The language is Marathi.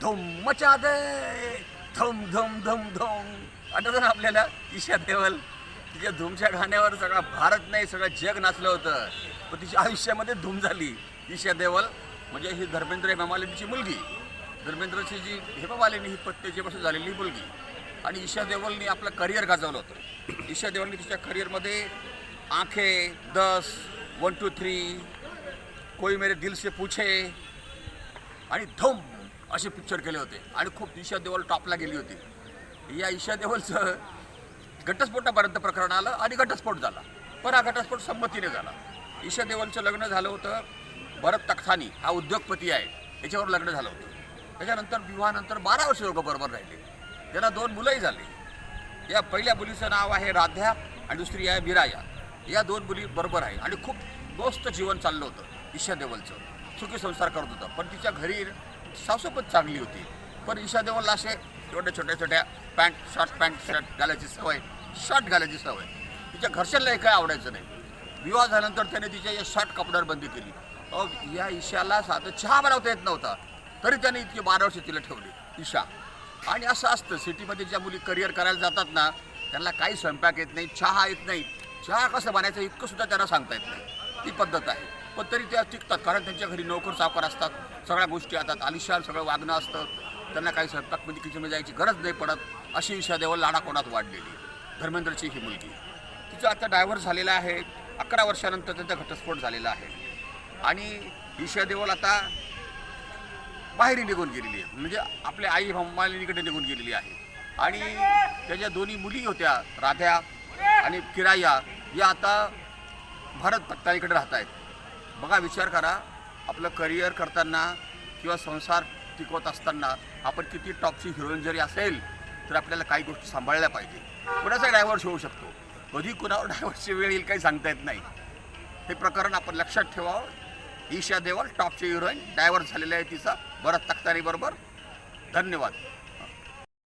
धुम मचा दे. धुम धुम धुम धुम. आठवतं ना आपल्याला ईशा देवल तिच्या धूमच्या गाण्यावर सगळा भारत नाही सगळं जग नाचलं होतं पण तिच्या आयुष्यामध्ये धूम झाली. ईशा देवल म्हणजे ही धर्मेंद्र हेमामालिनीची मुलगी. धर्मेंद्रची जी हेमामालिनी ही पत्नीच्यापासून झालेली मुलगी. आणि ईशा देवलनी आपलं करिअर गाजवलं होतं. ईशा देवलनी तिच्या करिअरमध्ये आंखे दस वन टू थ्री कोई मेरे दिल से पूछे. आणि धम. असे पिक्चर केले होते. आणि खूप ईशा देवल टॉपला गेली होती. या ईशा देवलचं घटस्फोटापर्यंत प्रकरण आलं आणि घटस्फोट झाला. पण हा घटस्फोट संमतीने झाला. ईशा देवलचं लग्न झालं होतं. भरत तख्तानी हा उद्योगपती आहे. याच्यावर लग्न झालं होतं. त्याच्यानंतर विवाहानंतर बारा वर्ष लोक बरोबर राहिले. त्यांना दोन मुलंही झाली. या पहिल्या मुलीचं नाव आहे राध्या आणि दुसरी आहे बिराया. या दोन मुली बरोबर आहे. आणि खूप दोस्त जीवन चाललं होतं ईशा देवलचं सुखी संसार करत होतं. पण तिच्या घरी सासूपच चांगली होती. पण ईशादेवाला असे छोट्या छोट्या छोट्या पॅन्ट शॉर्ट पॅन्ट शर्ट घालायची सवय शर्ट घालायची सवय. तिच्या घरच्यांनाही काय आवडायचं नाही. विवाह झाल्यानंतर त्याने तिच्या या शर्ट कपड्यावर बंदी केली. अहो या ईशाला साधं चहा बनवता येत नव्हता. तरी त्याने इतकी बारा वर्ष तिला ठेवली ईशा. आणि असं असतं सिटीमध्ये ज्या मुली करिअर करायला जातात ना त्यांना काही स्वयंपाक येत नाही चहा येत नाही. चहा कसं बनायचं इतकं सुद्धा त्यांना सांगता येत नाही. ती पद्धत आहे. पण तरी त्या टिकतात. कारण त्यांच्या घरी नोकर सावकार असतात. सगळ्या गोष्टी येतात. आलिशान सगळं वागणं असतं. त्यांना काही स्वयंपाकमध्ये किचनमध्ये जायची गरज नाही पडत. अशी ईशा देवल लाडाकोणात वाढलेली. धर्मेंद्रची ही मुलगी. तिचं आता डायव्हर्स झालेला आहे. अकरा वर्षानंतर त्यांचा घटस्फोट झालेला आहे. आणि ईशा देवल आता बाहेर निघून गेलेली आहे. म्हणजे आपल्या आई मालिनीकडे निघून गेलेली आहे. आणि त्याच्या दोन्ही मुली होत्या राध्या आणि किराया. या आता भारत पत्ताईकडे राहत आहेत बघा विचार करा. आपलं करिअर करताना किंवा संसार टिकवत असताना आपण किती टॉपची हिरोईन जरी असेल तर आपल्याला काही गोष्टी सांभाळल्या पाहिजे कुणाचा डायव्हर्स होऊ शकतो? कधी कुणावर डायव्हर्सची वेळ येईल काही सांगता येत नाही. हे प्रकरण आपण लक्षात ठेवावं. ईशा देवल टॉपची हिरोईन डायव्हर्स झालेला आहे तिचा. भरत तख्तारीबरोबर. धन्यवाद.